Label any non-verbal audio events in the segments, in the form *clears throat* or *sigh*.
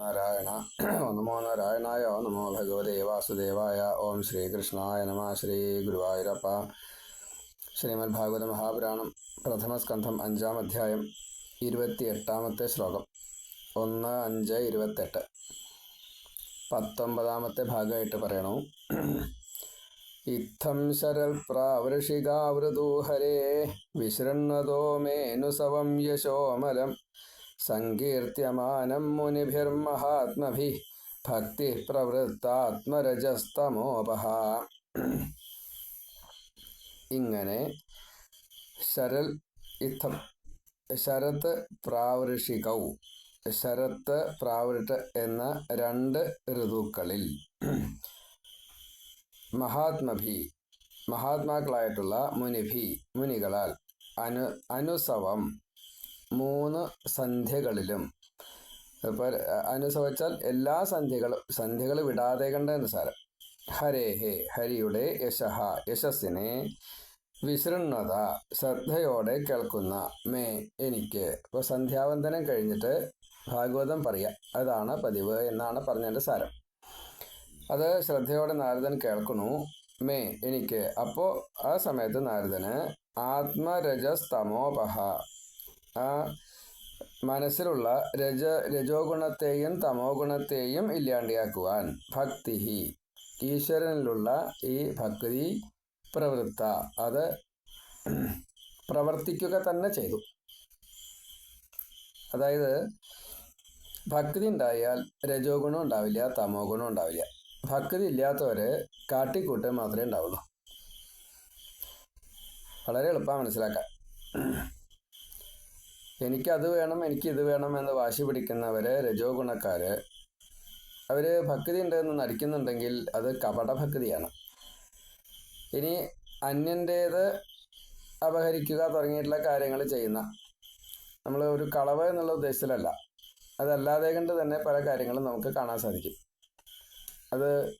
നാരായണ. നമോ നാരായണായ നമോ ഭഗവതേ വാസുദേവായ ഓം ശ്രീകൃഷ്ണായ നമ ശ്രീ ഗുരുവായൂരപ്പ. ശ്രീമദ് ഭാഗവത മഹാപുരാണം പ്രഥമസ്കന്ധം അഞ്ചാം അധ്യായം ഇരുപത്തി എട്ടാമത്തെ ശ്ലോകം. ഒന്ന് അഞ്ച് ഇരുപത്തെട്ട്. പത്തൊമ്പതാമത്തെ ഭാഗമായിട്ട് പറയണു. ഇത്തം ശരൽ പ്രാവൃഷികാവൃതൂഹരേ വിശൃണ്വതോ മേനുസവം യശോമലം. സങ്കീർത്യമാനം മുനിഭിർമഹാത്മഭി ഭക്തി പ്രവൃത്താത്മരജസ്തമോപഹ. ഇങ്ങനെ ശരൽ ഇത്തം ശരത് പ്രാവൃഷികൗ ശരത്ത് പ്രാവൃട്ട് എന്ന രണ്ട് ഋതുക്കളിൽ മഹാത്മഭി മഹാത്മാക്കളായിട്ടുള്ള മുനിഭി മുനികളാൽ അനു അനുസവം മൂന്ന് സന്ധ്യകളിലും. ഇപ്പോൾ അനുസവിച്ചാൽ എല്ലാ സന്ധ്യകളും സന്ധ്യകൾ വിടാതെ കണ്ടെന്ന് സാരം? ഹരേ ഹേ ഹരിയുടെ യശഹ യശസ്സിനെ വിശൃണ്ണത ശ്രദ്ധയോടെ കേൾക്കുന്ന മേ എനിക്ക്. ഇപ്പോൾ സന്ധ്യാവന്തനം കഴിഞ്ഞിട്ട് ഭാഗവതം പറയാം. അതാണ് പതിവ് എന്നാണ് പറഞ്ഞതിന്റെ സാരം. അത് ശ്രദ്ധയോടെ നാരദൻ കേൾക്കുന്നു. മേ എനിക്ക്. അപ്പോൾ ആ സമയത്ത് നാരദന് ആത്മരജസ്തമോപഹ. ആ മനസ്സിലുള്ള രജ രജോ ഗുണത്തെയും തമോ ഗുണത്തെയും ഇല്ലാണ്ടിയാക്കുവാൻ ഭക്തി ഈശ്വരനിലുള്ള ഈ ഭക്തി പ്രവൃത്ത അത് പ്രവർത്തിക്കുക തന്നെ ചെയ്തു. അതായത് ഭക്തി ഉണ്ടായാൽ രജോ ഗുണം ഉണ്ടാവില്ല തമോ ഗുണം ഉണ്ടാവില്ല. ഭക്തി ഇല്ലാത്തവര് കാട്ടിക്കൂട്ട് മാത്രമേ ഉണ്ടാവുള്ളൂ. വളരെ എളുപ്പമാണ് മനസ്സിലാക്കാൻ. എനിക്കത് വേണം എനിക്കിത് വേണം എന്ന് വാശി പിടിക്കുന്നവര് രജോ ഗുണക്കാര് അവർ ഭക്തി ഉണ്ടെന്ന് നടിക്കുന്നുണ്ടെങ്കിൽ അത് കപടഭക്തിയാണ് ഇനി അന്യന്റേത് അപഹരിക്കുക തുടങ്ങിയിട്ടുള്ള കാര്യങ്ങൾ ചെയ്യുന്ന നമ്മൾ ഒരു കളവ് എന്നുള്ള ഉദ്ദേശത്തിലല്ല. അതല്ലാതെ കണ്ട് തന്നെ പല കാര്യങ്ങളും നമുക്ക് കാണാൻ സാധിക്കും. അത്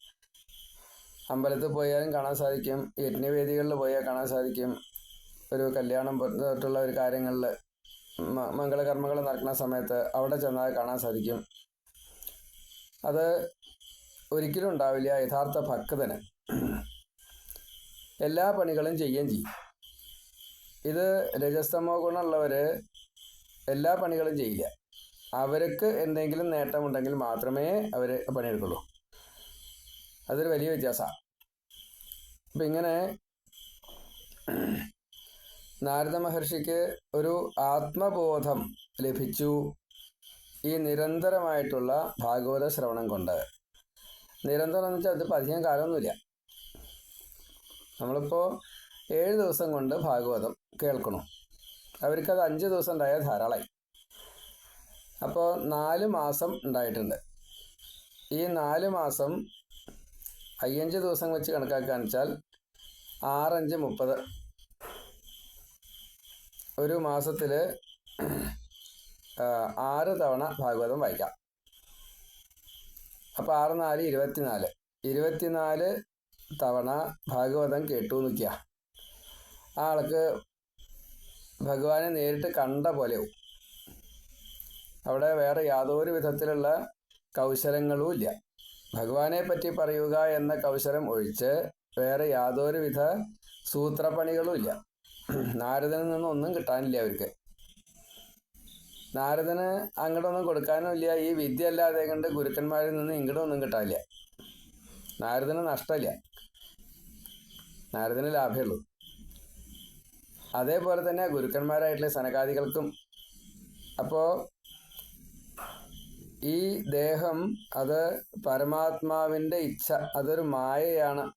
അമ്പലത്തിൽ പോയാലും കാണാൻ സാധിക്കും യജ്ഞവേദികളിൽ പോയാൽ കാണാൻ സാധിക്കും. ഒരു കല്യാണം തൊട്ടുള്ള ഒരു കാര്യങ്ങളിൽ മംഗളകർമ്മങ്ങൾ നടക്കുന്ന സമയത്ത് അവിടെ ചെന്നാൽ കാണാൻ സാധിക്കും. അത് ഒരിക്കലും ഉണ്ടാവില്ല യഥാർത്ഥ ഭക്തന്. എല്ലാ പണികളും ചെയ്യുകയും ചെയ്യും. ഇത് രജസ്തമോ ഗുണമുള്ളവർ എല്ലാ പണികളും ചെയ്യില്ല. അവർക്ക് എന്തെങ്കിലും നേട്ടമുണ്ടെങ്കിൽ മാത്രമേ അവർ പണിയെടുക്കുള്ളൂ. അതൊരു വലിയ വ്യത്യാസമാണ് അപ്പം ഇങ്ങനെ നാരദ മഹർഷിക്ക് ഒരു ആത്മബോധം ലഭിച്ചു ഈ നിരന്തരമായിട്ടുള്ള ഭാഗവത ശ്രവണം കൊണ്ട്. നിരന്തരം എന്ന് വെച്ചാൽ അതിപ്പോൾ അധികം കാലമൊന്നുമില്ല. നമ്മളിപ്പോൾ ഏഴ് ദിവസം കൊണ്ട് ഭാഗവതം കേൾക്കണം. അവർക്കത് അഞ്ച് ദിവസം ഉണ്ടായാൽ ധാരാളമായി. അപ്പോൾ നാല് മാസം ഉണ്ടായിട്ടുണ്ട്. ഈ നാല് മാസം അയ്യഞ്ച് ദിവസം വെച്ച് കണക്കാക്കുകയെന്ന് വെച്ചാൽ ആറഞ്ച് മുപ്പത് ഒരു മാസത്തിൽ ആറ് തവണ ഭാഗവതം വായിക്കാം. അപ്പോൾ ആറ് നാല് ഇരുപത്തിനാല്. ഇരുപത്തിനാല് തവണ ഭാഗവതം കേട്ടു നിൽക്കുക ആൾക്ക് ഭഗവാനെ നേരിട്ട് കണ്ട പോലെയാവും. അവിടെ വേറെ യാതൊരു വിധത്തിലുള്ള കൗശലങ്ങളും ഇല്ല. ഭഗവാനെ പറ്റി പറയുക എന്ന കൗശലം ഒഴിച്ച് വേറെ യാതൊരു വിധ സൂത്രപ്പണികളും ഇല്ല. നാരദനിൽ ഒന്നും കിട്ടാനില്ല അവർക്ക്. നാരദന് അങ്ങോട്ടൊന്നും കൊടുക്കാനും ഇല്ല ഈ വിദ്യ അല്ലാതെ കണ്ട് ഗുരുക്കന്മാരിൽ നിന്ന് ഇങ്ങോട്ടൊന്നും കിട്ടാനില്ല. നാരദന് നഷ്ടമില്ല. നാരദന് ലാഭമേ ഉള്ളൂ. അതേപോലെ തന്നെ ഗുരുക്കന്മാരായിട്ടുള്ള സനകാദികൾക്കും. അപ്പോൾ ഈ ദേഹം അത് പരമാത്മാവിന്റെ ഇച്ഛ അതൊരു മായയാണ്.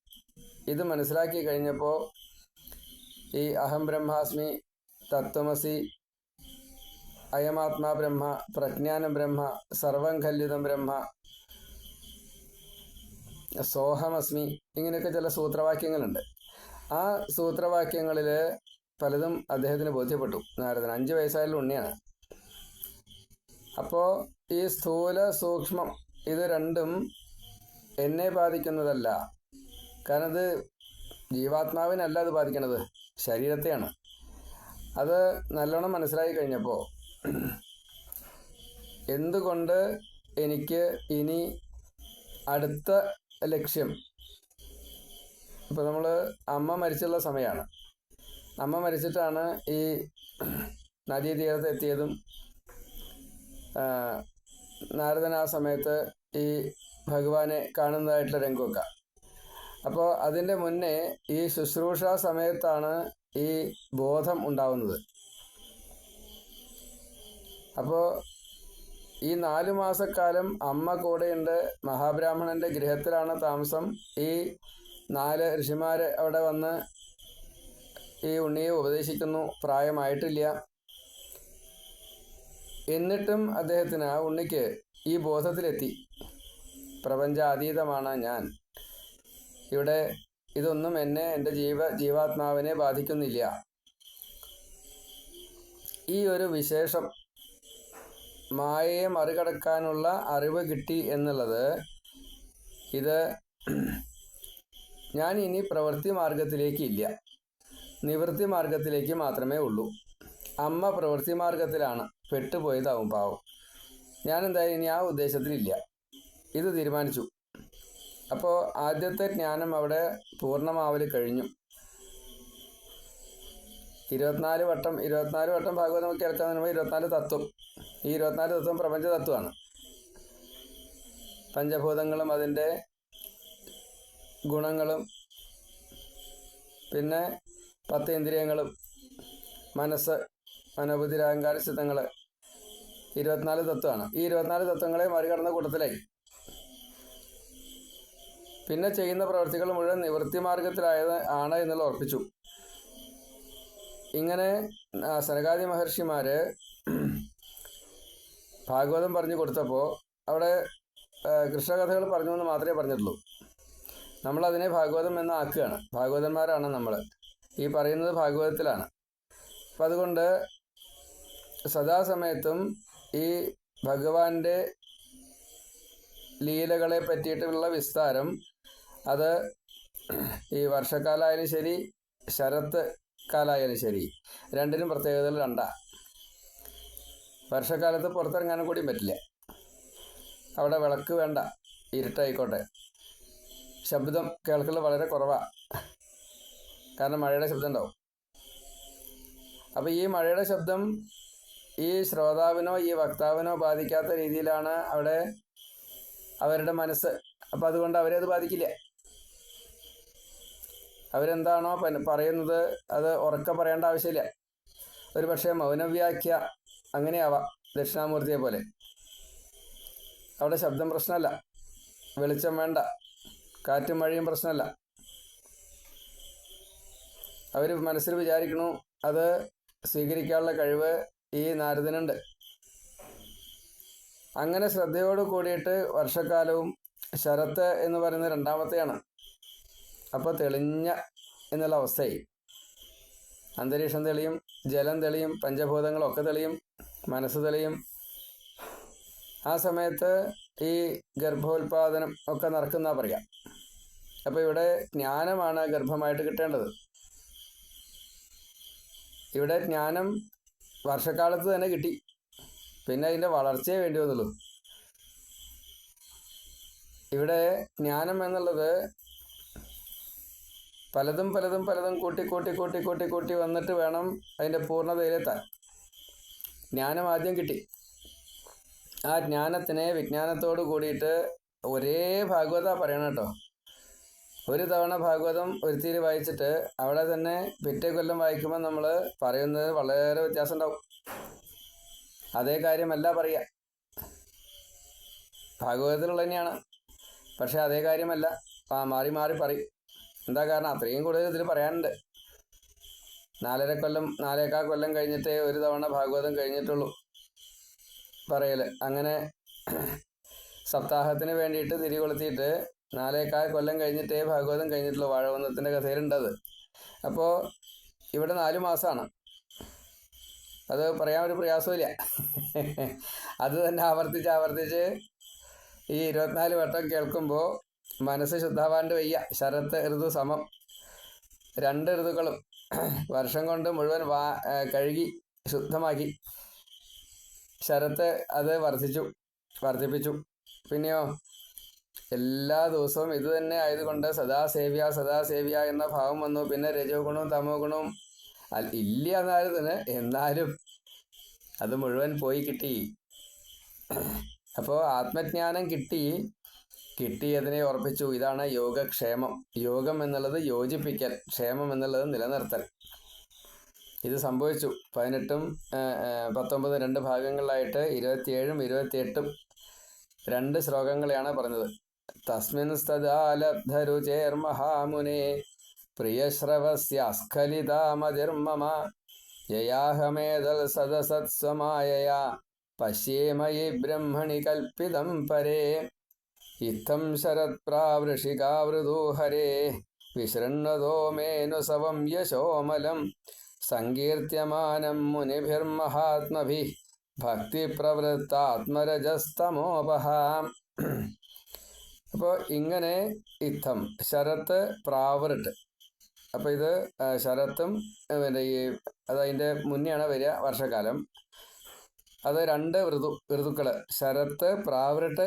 ഇത് മനസ്സിലാക്കി കഴിഞ്ഞപ്പോൾ ഈ അഹം ബ്രഹ്മാസ്മി തത്വമസി അയമാത്മാ ബ്രഹ്മ പ്രജ്ഞാനം ബ്രഹ്മ സർവം കല്യുതം ബ്രഹ്മ സോഹമസ്മി ഇങ്ങനെയൊക്കെ ചില സൂത്രവാക്യങ്ങളുണ്ട്. ആ സൂത്രവാക്യങ്ങളിൽ പലതും അദ്ദേഹത്തിന് ബോധ്യപ്പെട്ടു. നാരദൻ അഞ്ച് വയസ്സായാലും ഉണ്ണിയാണ്. അപ്പോൾ ഈ സ്ഥൂല സൂക്ഷ്മം ഇത് രണ്ടും എന്നെ ബാധിക്കുന്നതല്ല. കാരണം ഇത് ജീവാത്മാവിനല്ല അത് ബാധിക്കണത് ശരീരത്തെയാണ്. അത് നല്ലോണം മനസ്സിലായി കഴിഞ്ഞപ്പോൾ എന്തുകൊണ്ട് എനിക്ക് ഇനി അടുത്ത ലക്ഷ്യം? ഇപ്പോൾ നമ്മൾ അമ്മ മരിച്ചുള്ള സമയമാണ് അമ്മ മരിച്ചിട്ടാണ് ഈ നദീതീരത്ത് എത്തിയതും നാരദൻ ആ സമയത്ത് ഈ ഭഗവാനെ കാണുന്നതായിട്ടുള്ള രംഗമൊക്കെ. അപ്പോൾ അതിന്റെ മുന്നേ ഈ ശുശ്രൂഷ സമയത്താണ് ഈ ബോധം ഉണ്ടാവുന്നത്. അപ്പോൾ ഈ നാലു മാസക്കാലം അമ്മ കൂടെയുണ്ട് മഹാബ്രാഹ്മണന്റെ ഗൃഹത്തിലാണ് താമസം. ഈ നാല് ഋഷിമാർ അവിടെ വന്ന് ഈ ഉണ്ണിയെ ഉപദേശിക്കുന്നു. പ്രായമായിട്ടില്ല. എന്നിട്ടും അദ്ദേഹത്തിന് ആ ഉണ്ണിക്ക് ഈ ബോധത്തിലെത്തി. പ്രപഞ്ചാതീതമാണ് ഞാൻ. ഇവിടെ ഇതൊന്നും എന്നെ എന്റെ ജീവ ജീവാത്മാവിനെ ബാധിക്കുന്നില്ല. ഈ ഒരു വിശേഷം മായയെ മറികടക്കാനുള്ള അറിവ് കിട്ടി എന്നുള്ളത് ഇത് ഞാൻ ഇനി പ്രവൃത്തി മാർഗത്തിലേക്ക് ഇല്ല. നിവൃത്തി മാർഗത്തിലേക്ക് മാത്രമേ ഉള്ളൂ. അമ്മ പ്രവൃത്തി മാർഗത്തിലാണ് പെട്ടുപോയതാവും പാവം. ഞാൻ എന്തായാലും ഇനി ആ ഉദ്ദേശത്തിലില്ല ഇത് തീരുമാനിച്ചു. അപ്പോൾ ആദ്യത്തെ ജ്ഞാനം അവിടെ പൂർണമാവൽ കഴിഞ്ഞു. ഇരുപത്തിനാല് വട്ടം ഇരുപത്തിനാല് വട്ടം ഭാഗവതം നമുക്ക് കേൾക്കാൻ പറയുമ്പോൾ ഇരുപത്തിനാല് തത്വം. ഈ ഇരുപത്തിനാല് തത്വം പ്രപഞ്ച തത്വമാണ്. പഞ്ചഭൂതങ്ങളും അതിന്റെ ഗുണങ്ങളും പിന്നെ പത്ത് ഇന്ദ്രിയങ്ങളും മനസ്സ് മനോബുദ്ധി അഹങ്കാര ചിത്തങ്ങൾ ഇരുപത്തിനാല് തത്വമാണ്. ഈ ഇരുപത്തിനാല് തത്വങ്ങളെ മറികടന്ന കൂട്ടത്തിലായി. പിന്നെ ചെയ്യുന്ന പ്രവർത്തികൾ മുഴുവൻ നിവൃത്തി മാർഗത്തിലായത് ആണ് എന്നുള്ള ഉറപ്പിച്ചു. ഇങ്ങനെ സനകാദി മഹർഷിമാര് ഭാഗവതം പറഞ്ഞു കൊടുത്തപ്പോൾ അവിടെ കൃഷ്ണകഥകൾ പറഞ്ഞു എന്ന് മാത്രമേ പറഞ്ഞിട്ടുള്ളൂ. നമ്മളതിനെ ഭാഗവതം എന്ന് ആക്കുകയാണ്. ഭാഗവതന്മാരാണ് നമ്മൾ ഈ പറയുന്നത് ഭാഗവതത്തിലാണ്. അപ്പം അതുകൊണ്ട് സദാസമയത്തും ഈ ഭഗവാന്റെ ലീലകളെ പറ്റിയിട്ടുള്ള വിസ്താരം അത് ഈ വർഷക്കാലായാലും ശരി ശരത്ത് കാലായാലും ശരി രണ്ടിനും പ്രത്യേകതകൾ രണ്ടാ. വർഷക്കാലത്ത് പുറത്തിറങ്ങാനും കൂടിയും പറ്റില്ല. അവിടെ വിളക്ക് വേണ്ട ഇരുട്ടായിക്കോട്ടെ. ശബ്ദം കേൾക്കൽ വളരെ കുറവാണ് കാരണം മഴയുടെ ശബ്ദം ഉണ്ടാവും. അപ്പോൾ ഈ മഴയുടെ ശബ്ദം ഈ ശ്രോതാവിനോ ഈ വക്താവിനോ ബാധിക്കാത്ത രീതിയിലാണ് അവിടെ അവരുടെ മനസ്സ്. അപ്പം അതുകൊണ്ട് അവരെ അത് ബാധിക്കില്ല. അവരെന്താണോ പറയുന്നത് അത് ഉറക്കെ പറയേണ്ട ആവശ്യമില്ല. ഒരു പക്ഷേ മൗനവ്യാഖ്യ അങ്ങനെയാവാം ദക്ഷിണാമൂർത്തിയെ പോലെ. അവിടെ ശബ്ദം പ്രശ്നമല്ല. വെളിച്ചം വേണ്ട. കാറ്റും മഴയും പ്രശ്നമല്ല. അവർ മനസ്സിൽ വിചാരിക്കണു അത് സ്വീകരിക്കാനുള്ള കഴിവ് ഈ നാരദിനുണ്ട്. അങ്ങനെ ശ്രദ്ധയോട് കൂടിയിട്ട് വർഷക്കാലവും ശരത്ത് എന്ന് പറയുന്ന രണ്ടാമത്തെയാണ്. അപ്പോൾ തെളിഞ്ഞ എന്നുള്ള അവസ്ഥയായി. അന്തരീക്ഷം തെളിയും ജലം തെളിയും പഞ്ചഭൂതങ്ങളൊക്കെ തെളിയും മനസ്സ് തെളിയും. ആ സമയത്ത് ഈ ഗർഭോത്പാദനം ഒക്കെ നടക്കുന്ന പറയാം അപ്പോൾ ഇവിടെ ജ്ഞാനമാണ് ഗർഭമായിട്ട് കിട്ടേണ്ടത്. ഇവിടെ ജ്ഞാനം വർഷക്കാലത്ത് തന്നെ കിട്ടി. പിന്നെ അതിന്റെ വളർച്ചയെ വേണ്ടി വന്നുള്ളൂ. ഇവിടെ ജ്ഞാനം എന്നുള്ളത് പലതും പലതും പലതും കൂട്ടി കൂട്ടി കൂട്ടി കൂട്ടി കൂട്ടി വന്നിട്ട് വേണം അതിന്റെ പൂർണതയിലെത്താൻ. ജ്ഞാനം ആദ്യം കിട്ടി. ആ ജ്ഞാനത്തിനെ വിജ്ഞാനത്തോട് കൂടിയിട്ട് ഒരേ ഭാഗവത പറയണം കേട്ടോ. ഒരു തവണ ഭാഗവതം ഒരുത്തിരി വായിച്ചിട്ട് അവിടെ തന്നെ പിറ്റേ കൊല്ലം വായിക്കുമ്പോൾ നമ്മൾ പറയുന്നത് വളരെ വ്യത്യാസം ഉണ്ടാവും അതേ കാര്യമല്ല പറയുക. ഭാഗവതത്തിലുള്ള തന്നെയാണ് പക്ഷെ അതേ കാര്യമല്ല. മാറി മാറി പറയും. എന്താ കാരണം? അത്രയും കൂടുതൽ ഇതിൽ പറയാനുണ്ട്. നാലര കൊല്ലം നാലേക്കാ കൊല്ലം കഴിഞ്ഞിട്ടേ ഒരു തവണ ഭാഗവതം കഴിഞ്ഞിട്ടുള്ളൂ പറയൽ. അങ്ങനെ സപ്താഹത്തിന് വേണ്ടിയിട്ട് തിരികൊളുത്തിയിട്ട് നാലേക്കാൽ കൊല്ലം കഴിഞ്ഞിട്ടേ ഭാഗവതം കഴിഞ്ഞിട്ടുള്ളൂ വാഴവന്നത്തിന്റെ കഥയിലുണ്ടത്. അപ്പോൾ ഇവിടെ നാല് മാസമാണ് അത് പറയാൻ ഒരു പ്രയാസമില്ല അത് തന്നെ ആവർത്തിച്ച് ആവർത്തിച്ച് ഈ ഇരുപത്തിനാല് വട്ടം കേൾക്കുമ്പോൾ മനസ്സ് ശുദ്ധവാന്റെ വയ്യ. ശരത്ത് ഋതു സമം. രണ്ട് ഋതുക്കളും *clears throat* വർഷം കൊണ്ട് മുഴുവൻ വാ കഴുകി ശുദ്ധമാക്കി. ശരത്ത് അത് വർദ്ധിച്ചു വർദ്ധിപ്പിച്ചു. പിന്നെയോ എല്ലാ ദിവസവും ഇത് തന്നെ ആയതുകൊണ്ട് സദാസേവ്യ സദാസേവ്യ എന്ന ഭാവം വന്നു. പിന്നെ രജോ ഗുണവും തമോ ഗുണവും ഇല്ല എന്നായിരുന്നു എന്നാലും അത് മുഴുവൻ പോയി കിട്ടി. അപ്പോൾ ആത്മജ്ഞാനം കിട്ടി. കിട്ടിയതിനെ ഉറപ്പിച്ചു. ഇതാണ് യോഗക്ഷേമം. യോഗം എന്നുള്ളത് യോജിപ്പിക്കൽ ക്ഷേമം എന്നുള്ളത് നിലനിർത്തൽ. ഇത് സംഭവിച്ചു. പതിനെട്ടും പത്തൊമ്പതും രണ്ട് ഭാഗങ്ങളിലായിട്ട് ഇരുപത്തിയേഴും ഇരുപത്തിയെട്ടും രണ്ട് ശ്ലോകങ്ങളെയാണ് പറഞ്ഞത്. തസ്മിൻ സ്തദാലബ്ധരുചേർമഹാമുനെ പ്രിയശ്രവസ്യസ്ഖലിതാമതിർമമ യയാഹമേതൽ സദസത്സ്വമായയാ പശ്യേമയി ബ്രഹ്മണി കൽപ്പിതം പരേ. ഇത്തം ശരത്പ്രാവൃഷികാവൃതോ ഹരേ വിശൃണ്ണതോ മേനുസവം യശോമലം. സങ്കീർത്യമാനം മുനിഭിർമഹാത്മഭി. ഭക്തിപ്രവൃത്താത്മരജസ്തമോപഹ. അപ്പോൾ ഇങ്ങനെ ഇത്തം ശരത്ത് പ്രാവൃട്ട്. അപ്പോൾ ഇത് ശരത്തും പിന്നെ ഈ അതതിന്റെ മുന്നെയാണ് വരിക വർഷക്കാലം അത് രണ്ട് ഋതു ഋതുക്കൾ ശരത്ത് പ്രാവൃട്ട്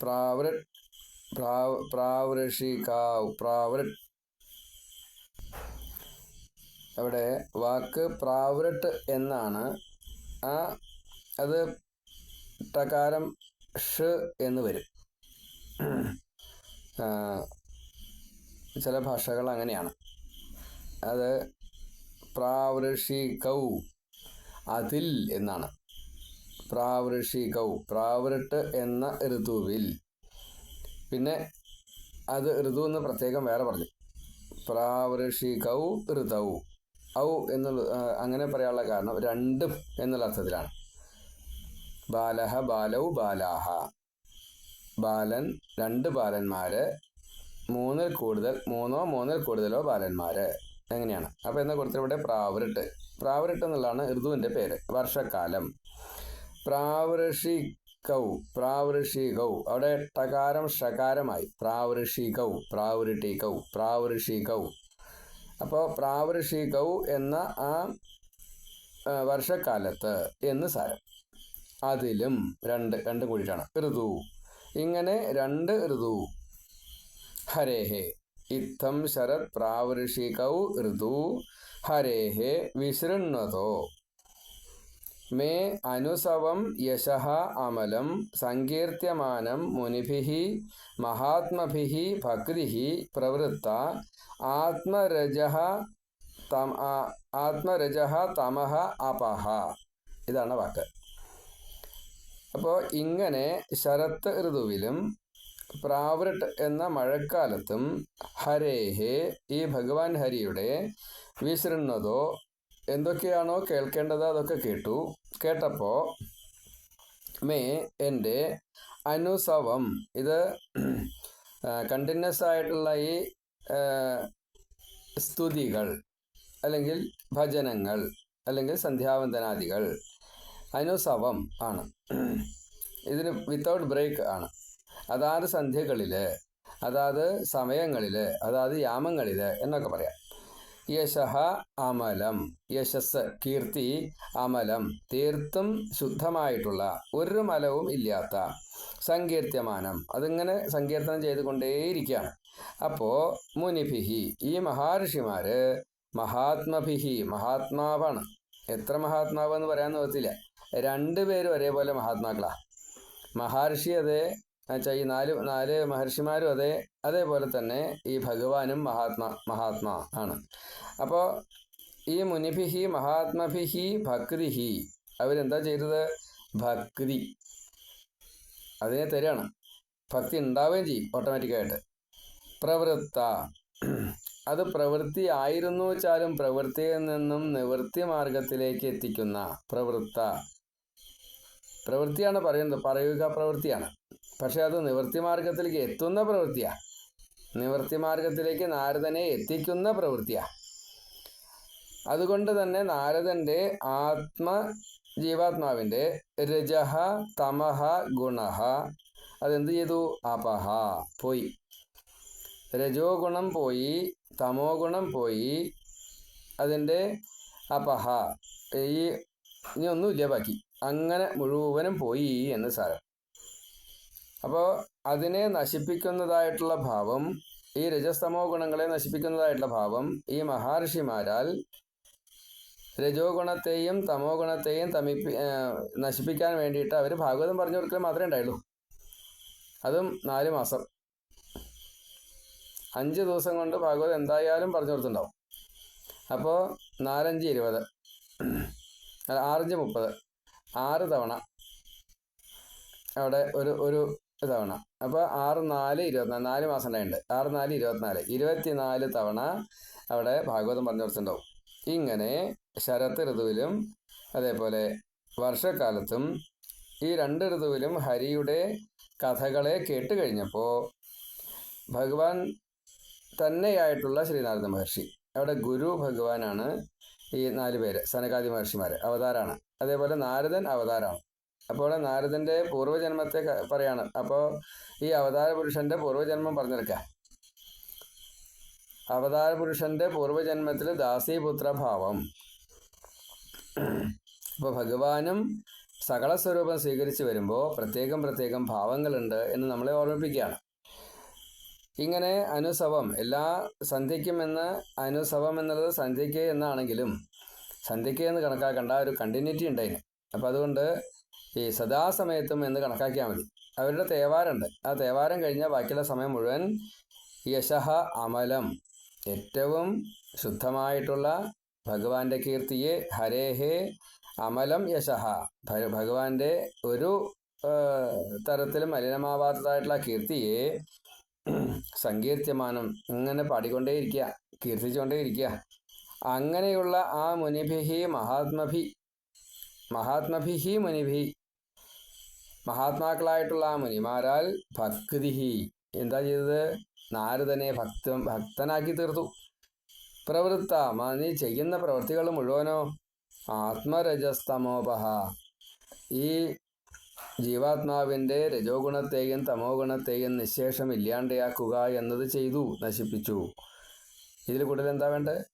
പ്രാവൃട്ട് പ്രാവ് പ്രാവൃഷികാവ് പ്രാവൃട്ട് അവിടെ വാക്ക് പ്രാവൃട്ട് എന്നാണ്. ആ അത് ടകാരം ഷ് എന്ന് വരും. ചില ഭാഷകൾ അങ്ങനെയാണ്. അത് പ്രാവൃഷികൗ അതിൽ എന്നാണ്. പ്രാവൃഷികൗ പ്രാവൃട്ട് എന്ന ഋതുവിൽ. പിന്നെ അത് ഋതു എന്ന് പ്രത്യേകം വേറെ പറഞ്ഞു. പ്രാവൃഷികൗ ഋതൗ. ഔ എന്നുള്ള അങ്ങനെ പറയാനുള്ള കാരണം രണ്ടും എന്നുള്ള അർത്ഥത്തിലാണ്. ബാലഹ ബാലൗ ബാലാഹ. ബാലൻ രണ്ട് ബാലന്മാർ മൂന്നിൽ കൂടുതൽ മൂന്നോ മൂന്നിൽ കൂടുതലോ ബാലന്മാര്. എങ്ങനെയാണ് അപ്പോൾ എന്നാൽ കൊടുത്തിവിടെ പ്രാവരട്ട്. പ്രാവൃട്ട് എന്നുള്ളതാണ് ഋതുവിന്റെ പേര്. വർഷക്കാലം പ്രാവൃഷി പ്രാവൃഷികൗ പ്രാവൃഷികൗ അവിടെ ടകാരം ഷകാരമായി. പ്രാവൃഷികൗ പ്രാവൃട്ടികൗ പ്രാവൃഷികൗ അപ്പോൾ പ്രാവൃഷികൗ എന്ന ആ, വർഷക്കാലത്ത് എന്ന് സാരം. അതിലും രണ്ട് രണ്ടും കൂടിയിട്ടാണ് ഋതു. ഇങ്ങനെ രണ്ട് ഋതു. ഹരേഹേ. ഇത്തം ശരത് പ്രാവൃഷികൗ ഋതു ഹരേ വിശൃണ്വതോ. മേ അനുസവം യശഃ അമലം സങ്കീർത്യമാനം മുനിഭിः മഹാത്മഭിः ഭക്തിः പ്രവൃത്ത ആത്മരജഃ ആ- ആത്മരജഃ തമഃ അപഹ ഇതാണ് വാക്ക്. അപ്പോൾ ഇങ്ങനെ ശരത്ത് ഋതുവിലും പ്രാവൃട്ട് എന്ന മഴക്കാലത്തും ഹരേഹേ ഈ ഭഗവാൻ ഹരിയുടെ വിശൃണ്ണതോ എന്തൊക്കെയാണോ കേൾക്കേണ്ടത് അതൊക്കെ കേട്ടു. കേട്ടപ്പോൾ മേ എന്റെ അനുസവം. ഇത് കണ്ടിന്യൂസ് ആയിട്ടുള്ള ഈ സ്തുതികൾ അല്ലെങ്കിൽ ഭജനങ്ങൾ അല്ലെങ്കിൽ സന്ധ്യാവന്തനാദികൾ അനുസവം ആണ്. ഇതിന് വിത്തൗട്ട് ബ്രേക്ക് ആണ്. അതാത് സന്ധ്യകളിൽ അതാത് സമയങ്ങളിൽ അതാത് യാമങ്ങളിൽ എന്നൊക്കെ പറയാം. യശഹ അമലം യശസ് കീർത്തി അമലം തീർത്തും ശുദ്ധമായിട്ടുള്ള ഒരു മലവും ഇല്ലാത്ത സങ്കീർത്യമാനം അതിങ്ങനെ സങ്കീർത്തനം ചെയ്തുകൊണ്ടേയിരിക്കുകയാണ്. അപ്പോൾ മുനിഭിഹി ഈ മഹാർഷിമാർ മഹാത്മഭിഹി മഹാത്മാവാണ്. എത്ര മഹാത്മാവെന്ന് പറയാൻ നോക്കത്തില്ല രണ്ടുപേരും ഒരേപോലെ മഹാത്മാക്കളാണ് മഹർഷി അതെ എന്നുവെച്ചാൽ ഈ നാല് നാല് മഹർഷിമാരും അതേ അതേപോലെ തന്നെ ഈ ഭഗവാനും മഹാത്മാ മഹാത്മാ ആണ്. അപ്പോൾ ഈ മുനിഭിഹി മഹാത്മഭിഹി ഭക്തിഹി അവരെന്താ ചെയ്തത്? ഭക്തി. അതിനെ തരാണ്. ഭക്തി ഉണ്ടാവുകയും ചെയ്യും ഓട്ടോമാറ്റിക്കായിട്ട്. പ്രവൃത്ത. അത് പ്രവൃത്തി ആയിരുന്നു വെച്ചാലും പ്രവൃത്തിയിൽ നിന്നും നിവൃത്തി മാർഗത്തിലേക്ക് എത്തിക്കുന്ന പ്രവൃത്ത. പ്രവൃത്തിയാണ് പറയുന്നത്. പറയുക പ്രവൃത്തിയാണ്. പക്ഷെ അത് നിവൃത്തി മാർഗത്തിലേക്ക് എത്തുന്ന പ്രവൃത്തിയാണ് നിവൃത്തി മാർഗത്തിലേക്ക് നാരദനെ എത്തിക്കുന്ന പ്രവൃത്തിയാണ് അതുകൊണ്ട് തന്നെ നാരദന്റെ ആത്മ ജീവാത്മാവിന്റെ രജഹ തമഹ ഗുണഹ അതെന്ത് ചെയ്തു? അപഹ. പോയി. രജോ ഗുണം പോയി തമോ ഗുണം പോയി അതിന്റെ അപഹ. ഈ ഇനി ഒന്നുമില്ല ബാക്കി. അങ്ങനെ മുഴുവനും പോയി എന്ന് സാരം. അപ്പോൾ അതിനെ നശിപ്പിക്കുന്നതായിട്ടുള്ള ഭാവം ഈ രജസ്തമോ ഗുണങ്ങളെ നശിപ്പിക്കുന്നതായിട്ടുള്ള ഭാവം ഈ മഹർഷിമാരാൽ രജോ ഗുണത്തെയും തമോ ഗുണത്തെയും തമിപ്പി നശിപ്പിക്കാൻ വേണ്ടിയിട്ട് അവർ ഭാഗവതം പറഞ്ഞു കൊടുക്കൽ മാത്രമേ ഉണ്ടായുള്ളൂ. അതും നാല് മാസം. അഞ്ച് ദിവസം കൊണ്ട് ഭാഗവതം എന്തായാലും പറഞ്ഞു കൊടുത്തിട്ടുണ്ടാവും. അപ്പോൾ നാലഞ്ച് ഇരുപത് ആറഞ്ച് മുപ്പത് ആറ് തവണ അവിടെ ഒരു ഒരു തവണ. അപ്പോൾ ആറ് നാല് ഇരുപത്തിനാല് നാല് മാസം ഉണ്ടായിട്ടുണ്ട്. ആറ് നാല് ഇരുപത്തിനാല്. ഇരുപത്തിനാല് തവണ അവിടെ ഭാഗവതം പറഞ്ഞു കൊടുത്തിട്ടുണ്ടാവും. ഇങ്ങനെ ശരത് ഋതുവിലും അതേപോലെ വർഷക്കാലത്തും ഈ രണ്ട് ഋതുവിലും ഹരിയുടെ കഥകളെ കേട്ട് കഴിഞ്ഞപ്പോൾ ഭഗവാൻ തന്നെയായിട്ടുള്ള ശ്രീനാരദ മഹർഷി. അവിടെ ഗുരു ഭഗവാനാണ് ഈ നാല് പേര് സനകാദി മഹർഷിമാർ അവതാരാണ്. അതേപോലെ നാരദൻ അവതാരമാണ് അപ്പോൾ നാരദന്റെ പൂർവജന്മത്തെ പറയാണ്. അപ്പോൾ ഈ അവതാര പുരുഷന്റെ പൂർവജന്മം പറഞ്ഞെടുക്കുക അവതാര പുരുഷന്റെ പൂർവജന്മത്തിൽ ദാസീപുത്ര ഭാവം അപ്പോൾ ഭഗവാനും സകല സ്വരൂപം സ്വീകരിച്ചു വരുമ്പോൾ പ്രത്യേകം പ്രത്യേകം ഭാവങ്ങളുണ്ട് എന്ന് നമ്മളെ ഓർമ്മിപ്പിക്കുകയാണ്. ഇങ്ങനെ അനുസവം എല്ലാ സന്ധ്യയ്ക്കും എന്ന് അനുസവം എന്നുള്ളത് സന്ധ്യയ്ക്ക് എന്നാണെങ്കിലും സന്ധ്യയ്ക്ക് എന്ന് കണക്കാക്കേണ്ട ഒരു കണ്ടിന്യൂറ്റി ഉണ്ടായിന് അപ്പം അതുകൊണ്ട് ഈ സദാസമയത്തും എന്ന് കണക്കാക്കിയാൽ മതി. അവരുടെ തേവാരമുണ്ട് ആ തേവാരം കഴിഞ്ഞാൽ ബാക്കിയുള്ള സമയം മുഴുവൻ യശഹ അമലം. ഏറ്റവും ശുദ്ധമായിട്ടുള്ള ഭഗവാന്റെ കീർത്തിയെ ഹരേഹേ അമലം യശഹ ഭഗവാന്റെ ഒരു തരത്തിലും മലിനമാവാത്തതായിട്ടുള്ള കീർത്തിയെ സങ്കീർത്യമാനം ഇങ്ങനെ പാടിക്കൊണ്ടേയിരിക്കുക കീർത്തിച്ചുകൊണ്ടേയിരിക്കുക അങ്ങനെയുള്ള ആ മുനിഭിഹി മഹാത്മഭി മഹാത്മഭിഹി മുനിഭി മഹാത്മാക്കളായിട്ടുള്ള മുനിമാരാൽ ഭക്തിഹി. എന്താ ചെയ്തത്? നാരദനെ ഭക്ത ഭക്തനാക്കി തീർത്തു. പ്രവൃത്ത നീ ചെയ്യുന്ന പ്രവൃത്തികൾ മുഴുവനോ ആത്മരജസ്തമോപഹ. ഈ ജീവാത്മാവിന്റെ രജോ ഗുണത്തെയും തമോ ഗുണത്തെയും നിശേഷം ഇല്ലാണ്ടയാക്കുക എന്നത് ചെയ്തു നശിപ്പിച്ചു. ഇതിൽ കൂടുതൽ എന്താ വേണ്ടത്?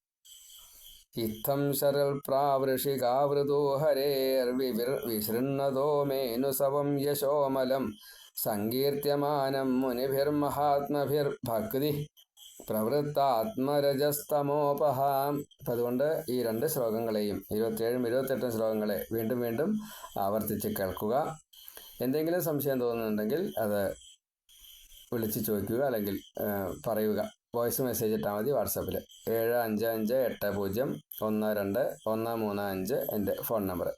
ഇത്തം ശരൽ പ്രാവൃഷികാവൃതോ ഹരേർ വിവിർ വിശൃണ്ണതോ മേനുസവം യശോമലം. സങ്കീർത്യമാനം മുനിഭിർമഹാത്മഭിർഭക്തി പ്രവൃത്താത്മരജസ്തമോപഹാം. അതുകൊണ്ട് ഈ രണ്ട് ശ്ലോകങ്ങളെയും ഇരുപത്തിയേഴും ഇരുപത്തെട്ടും ശ്ലോകങ്ങളെ വീണ്ടും വീണ്ടും ആവർത്തിച്ച് കേൾക്കുക. എന്തെങ്കിലും സംശയം തോന്നുന്നുണ്ടെങ്കിൽ അത് വിളിച്ച് ചോദിക്കുക അല്ലെങ്കിൽ പറയുക. വോയിസ് മെസ്സേജ് ഇട്ടാൽ മതി വാട്സാപ്പിൽ ഏഴ് അഞ്ച് അഞ്ച് എട്ട് പൂജ്യം ഒന്ന് രണ്ട് ഒന്ന് മൂന്ന് അഞ്ച് എന്റെ ഫോൺ നമ്പർ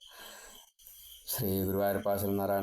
ശ്രീ ഗുരുവായൂർ പാസൽ ശ്രീനാരായണ